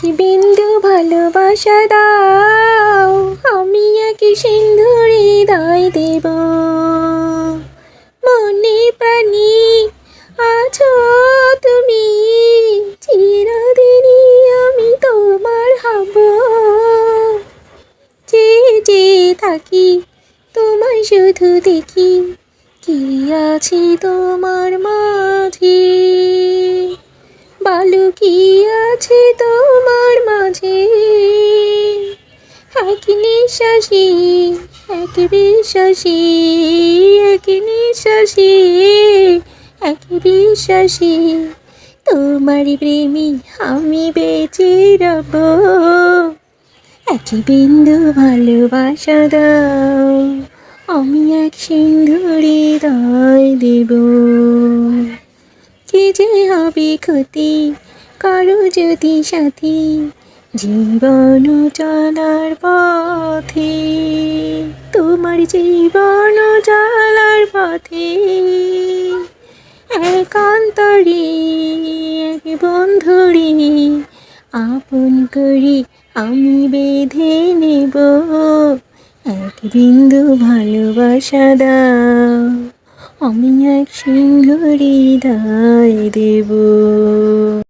এক বিন্দু ভালোবাসা দাও, আমি এক সিন্ধুর হৃদয় দেব। মনে প্রাণী আছো তুমি, চিরদিনই আমি তোমার হব। যে যে থাকি, তোমায় শুধু দেখি, কি আছে তোমার মাঝে? বালু কি আছে তোমার এক নিঃশ্বাসে, এক বিশ্বাসে, এক নিঃশ্বাসে, এক বিশ্বাসে। তোমার প্রেমী আমি বেঁচে রব। এক বিন্দু ভালোবাসা দাও, আমি এক সিন্ধুর হৃদয় দেব। কি যে হবে ক্ষতি, কারও যদি সাথী জীবন চলার পথে, তোমার জীবন চলার পথে, একান্তরে এক বন্ধুরে আপন করি আমি বেঁধে নেব। এক বিন্দু ভালোবাসা দাও, আমি এক সিংহ হৃদয় দেব।